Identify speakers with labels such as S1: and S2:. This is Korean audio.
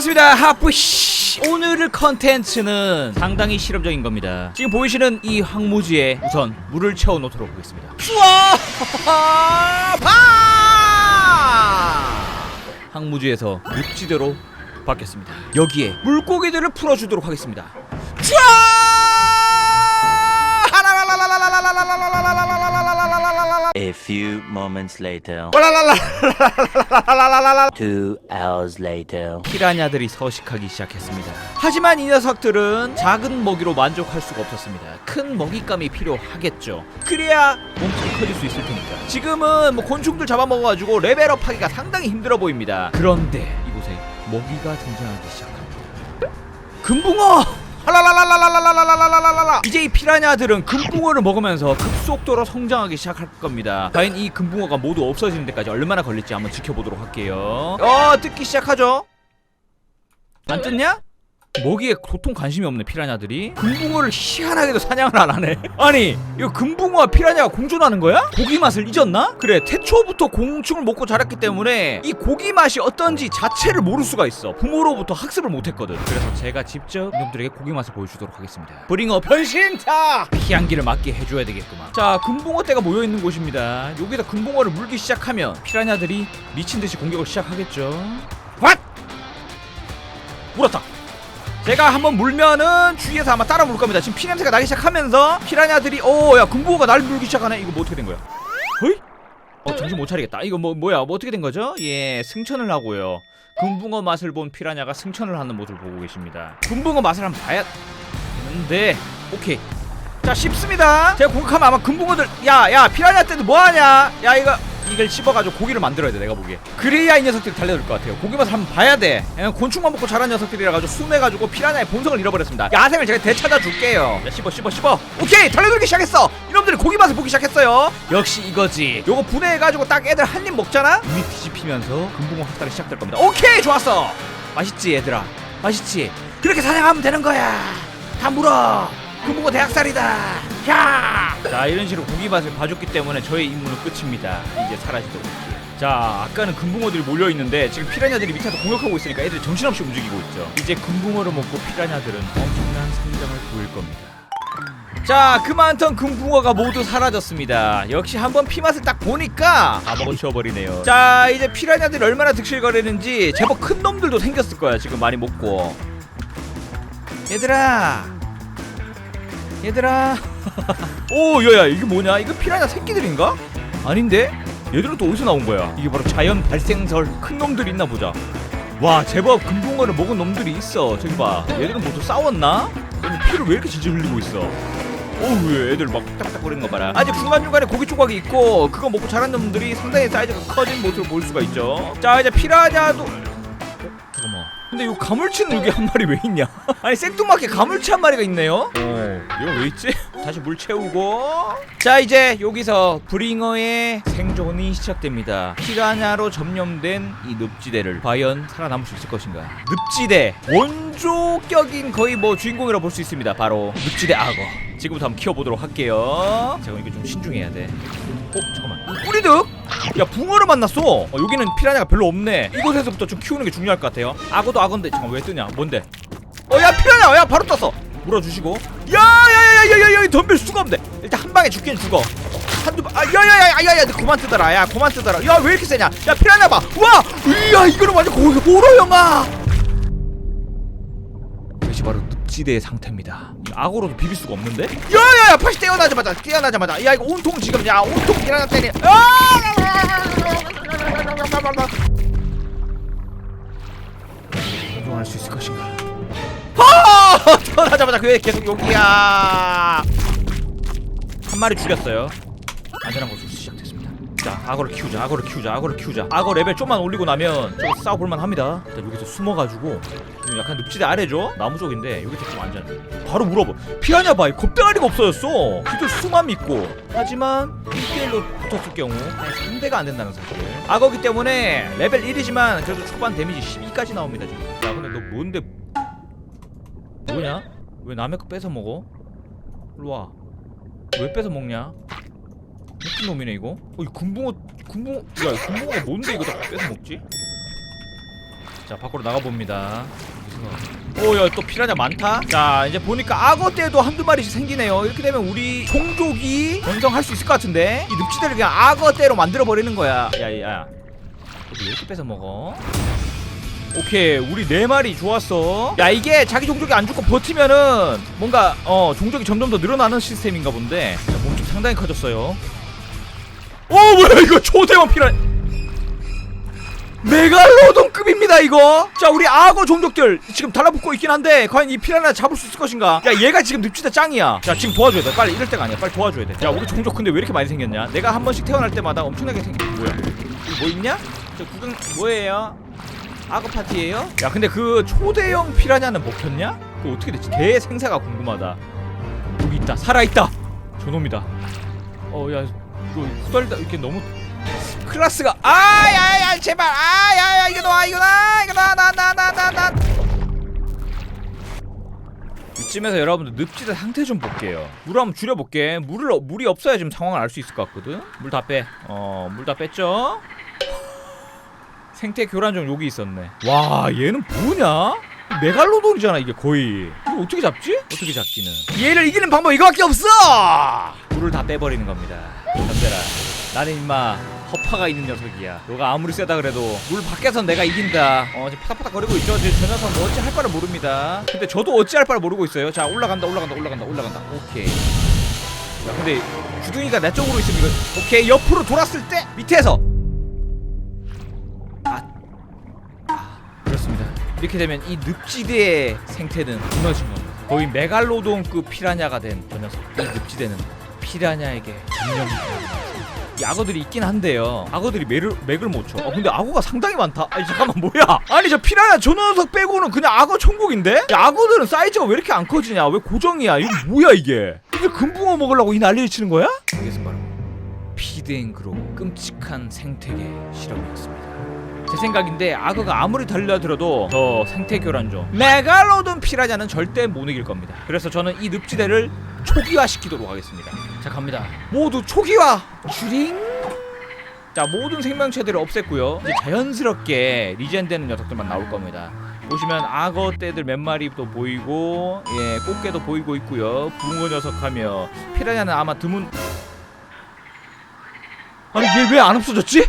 S1: 반갑습니다. 하프씨. 오늘의 컨텐츠는 상당히 실험적인 겁니다. 지금 보이시는 이 황무지에 우선 물을 채워놓도록 하겠습니다. 우와 황무지에서 육지대로 바뀌었습니다. 여기에 물고기들을 풀어주도록 하겠습니다. 우와!
S2: A few moments later.
S1: 2 Two hours later. 피라냐들이 서식하기 시작했습니다. 하지만 이 녀석들은 작은 먹이로 만족할 수가 없었습니다. 큰 먹잇감이 필요하겠죠. 그래야 몸집이 커질 수 있을 테니까. 지금은 뭐 곤충들 잡아먹어가지고 레벨업하기가 상당히 힘들어 보입니다. 그런데 이곳에 먹이가 등장하기 시작합니다. 금붕어! 할랄랄랄랄랄랄랄랄랄랄라 이제 이 피라냐들은 금붕어를 먹으면서 급속도로 성장하기 시작할 겁니다. 과연 이 금붕어가 모두 없어지는 데까지 얼마나 걸릴지 한번 지켜보도록 할게요. 어, 뜯기 시작하죠. 안 뜯냐? 먹이에 도통 관심이 없네 피라냐들이. 금붕어를 희한하게도 사냥을 안 하네. 아니 이거 금붕어와 피라냐가 공존하는 거야? 고기 맛을 잊었나? 그래 태초부터 공충을 먹고 자랐기 때문에 이 고기 맛이 어떤지 자체를 모를 수가 있어. 부모로부터 학습을 못했거든. 그래서 제가 직접 이놈들에게 고기 맛을 보여주도록 하겠습니다. 브링어 변신타! 피한기를 맞게 해줘야 되겠구만. 자 금붕어 떼가 모여있는 곳입니다. 여기다 금붕어를 물기 시작하면 피라냐들이 미친듯이 공격을 시작하겠죠. 왓! 물었다 제가 한번 물면은 주위에서 아마 따라 물 겁니다. 지금 피냄새가 나기 시작하면서 피라냐들이 오야 금붕어가 날 물기 시작하네. 이거 뭐 어떻게 된 거야? 어이? 어 정신 못 차리겠다. 이거 뭐 뭐야? 뭐 어떻게 된 거죠? 예, 승천을 하고요. 금붕어 맛을 본 피라냐가 승천을 하는 모습을 보고 계십니다. 금붕어 맛을 한번 봐야 되는데 오케이. 자 씹습니다. 제가 공격하면 아마 금붕어들 야야 피라냐 때도 뭐하냐? 야 이거 이걸 씹어가지고 고기를 만들어야 돼 내가 보기에. 그래야 이 녀석들이 달려들 것 같아요. 고기 맛을 한번 봐야 돼. 얘는 곤충만 먹고 자란 녀석들이라 가지고 숨해가지고 피라냐의 본성을 잃어버렸습니다. 야생을 제가 되찾아 줄게요. 야 씹어 씹어 씹어. 오케이 달려들기 시작했어. 이놈들이 고기 맛을 보기 시작했어요. 역시 이거지. 요거 분해해가지고 딱 애들 한 입 먹잖아? 눈이 뒤집히면서 금붕어 학살이 시작될 겁니다. 오케이 좋았어. 맛있지 얘들아. 맛있지. 그렇게 사냥하면 되는 거야. 다 물어. 금붕어 대학살이다 야! 자 이런 식으로 고기 맛을 봐줬기 때문에 저의 임무는 끝입니다. 이제 사라지도록 자 아까는 금붕어들이 몰려있는데 지금 피라냐들이 밑에서 공격하고 있으니까 애들이 정신없이 움직이고 있죠. 이제 금붕어를 먹고 피라냐들은 엄청난 성장을 보일 겁니다. 자 그만턴 금붕어가 모두 사라졌습니다. 역시 한번 피맛을 딱 보니까 다 먹어치워버리네요. 자 이제 피라냐들이 얼마나 득실거리는지 제법 큰 놈들도 생겼을 거야 지금 많이 먹고. 얘들아! 얘들아 오 야야 이게 뭐냐 이거 피라냐 새끼들인가? 아닌데? 얘들은 또 어디서 나온 거야? 이게 바로 자연 발생설 큰 놈들이 있나 보자 와 제법 금붕어를 먹은 놈들이 있어 저기 봐 얘들은 모두 싸웠나? 얘는 피를 왜 이렇게 질질 흘리고 있어 어우 왜 애들 막 딱딱거리는 거 봐라 아직 중간중간에 고기 조각이 있고 그거 먹고 자란 놈들이 상당히 사이즈가 커진 모습을 볼 수가 있죠 자 이제 피라냐도. 근데 이 가물치는 여기 한 마리 왜 있냐? 아니 생뚱맞게 가물치 한 마리가 있네요. 어, 이거 왜 있지? 다시 물 채우고. 자 이제 여기서 브링어의 생존이 시작됩니다. 피라냐로 점령된 이 늪지대를 과연 살아남을 수 있을 것인가? 늪지대 원조격인 거의 뭐 주인공이라 볼 수 있습니다. 바로 늪지대 악어. 지금부터 한번 키워보도록 할게요. 제가 이거 좀 신중해야 돼. 어 잠깐만. 뿌리득? 야 붕어를 만났어 어, 여기는 피라냐가 별로 없네 이곳에서부터 좀 키우는 게 중요할 것 같아요 악어도 악어인데 잠깐 왜 뜨냐 뭔데 어야 피라냐 야 바로 떴어 물어주시고 야야야야야야야 덤빌 수가 없네 일단 한 방에 죽긴 죽어 한두 방, 아, 야야야야야야, 그만 뜨더라, 야, 그만 뜨더라. 야, 왜 이렇게 세냐? 야, 피라냐 봐. 와, 이야, 이거는 완전 고, 호러 영화. 늪지대의 상태입니다. 이 악어로도 비빌 수가 없는데? 야야야, 다시 떼어나자마자, 떼어나자마자, 야, 이거 온통 지금, 야, 온통 피라냐 때리. 성공할 수 있을 것인가? 아! 태어나자마자 그애 계속 여기야. 한 마리 죽였어요. 안전한 곳으로 시작됐습니다. 자, 악어를 키우자, 악어를 키우자, 악어를 키우자. 악어 레벨 좀만 올리고 나면 저거 싸워볼만 합니다. 일단 여기서 숨어가지고 좀 약간 늪지대 아래죠? 나무 쪽인데 여기서 좀 안전. 바로 물어봐. 피하냐 봐, 이 겁대가리가 없어졌어. 그도 수만 있고. 하지만 1대1로 붙었을 경우 상대가 안 된다는 사실. 악어기 때문에 레벨 1이지만 그래도 초반 데미지 12까지 나옵니다 지금. 야, 근데 너 뭔데? 뭐냐? 왜 남의 거 뺏어 먹어? 일로 와. 왜 뺏어 먹냐? 미친 놈이네 이거. 어, 이 금붕어, 금붕어, 야, 이 금붕어가 뭔데 이거 다 뺏어 먹지? 자 밖으로 나가봅니다. 오야 또 피라냐 많다? 자 이제 보니까 악어 떼도 한두 마리씩 생기네요. 이렇게 되면 우리 종족이 번성할 수 있을 것 같은데? 이 늪지대를 그냥 악어 떼로 만들어 버리는 거야. 야야 왜 이렇게 뺏어 먹어? 오케이 우리 네 마리 좋았어. 야 이게 자기 종족이 안 죽고 버티면은 뭔가 어 종족이 점점 더 늘어나는 시스템인가 본데? 자, 몸집 상당히 커졌어요 오 뭐야 이거 초대형 피라. 메갈로돈급입니다 이거. 자 우리 악어 종족들 지금 달라붙고 있긴 한데 과연 이 피라냐 잡을 수 있을 것인가? 야 얘가 지금 늪지대 짱이야. 자 지금 도와줘야 돼. 빨리 이럴 때가 아니야. 빨리 도와줘야 돼야 우리 종족 근데 왜 이렇게 많이 생겼냐? 내가 한 번씩 태어날 때마다 엄청나게 생겨 뭐야? 이거 뭐 있냐? 저 구경 뭐예요? 악어 파티예요? 야 근데 그 초대형 피라냐는 먹혔냐? 그 어떻게 됐지? 개 생사가 궁금하다. 여기 있다. 살아있다. 저놈이다. 어야 이거 후달다 이렇게 너무 클라스가 아야야 제발 아야야 이거 놔 이거 놔 이거 놔놔놔놔놔 이쯤에서 여러분들 늪지대 상태 좀 볼게요. 물 한번 줄여볼게. 물을 어- 물이 없어야 지금 상황을 알 수 있을 것 같거든? 물 다빼어물 다 뺐죠? 생태 교란종 여기 있었네. 와 얘는 뭐냐? 메갈로돈이잖아 이게 거의. 이거 어떻게 잡지? 어떻게 잡기는? 얘를 이기는 방법 이거밖에 없어! 물을 다 빼버리는 겁니다 덤벼라. 나는 임마 허파가 있는 녀석이야. 너가 아무리 세다 그래도 물 밖에선 내가 이긴다. 어 지금 파닥파닥 거리고 있죠? 지금 저 녀석 뭐 어찌 할 바를 모릅니다. 근데 저도 어찌 할 바를 모르고 있어요. 자 올라간다 올라간다 올라간다 올라간다. 오케이. 야 근데 주둥이가 내 쪽으로 있으면 이거 오케이. 옆으로 돌았을 때 밑에서. 아, 아 그렇습니다. 이렇게 되면 이 늪지대의 생태는 무너진 겁니다 거의 메갈로돈급 피라냐가 된 저 녀석. 이 늪지대는 피라냐에게 점령 이 악어들이 있긴 한데요. 악어들이 맥을, 맥을 못 쳐. 어, 근데 악어가 상당히 많다. 아니, 잠깐만, 뭐야? 아니, 저 피라냐 저 녀석 빼고는 그냥 악어 천국인데? 야, 악어들은 사이즈가 왜 이렇게 안 커지냐? 왜 고정이야? 이거 뭐야, 이게? 이게 금붕어 먹으려고 이 난리를 치는 거야? 이것은 바로 피드앵그로 끔찍한 생태계 실험이었습니다. 제 생각인데 악어가 아무리 달려들어도 저 생태 교란종 메갈로돈 피라냐는 절대 못 이길 겁니다. 그래서 저는 이 늪지대를 초기화시키도록 하겠습니다. 자 갑니다. 모두 초기화 주링. 자 모든 생명체들을 없앴고요. 이제 자연스럽게 리젠되는 녀석들만 나올 겁니다. 보시면 악어 떼들 몇 마리 또 보이고 예 꽃게도 보이고 있고요. 붕어 녀석하며 피라냐는 아마 드문 아니 얘 왜 안 없어졌지?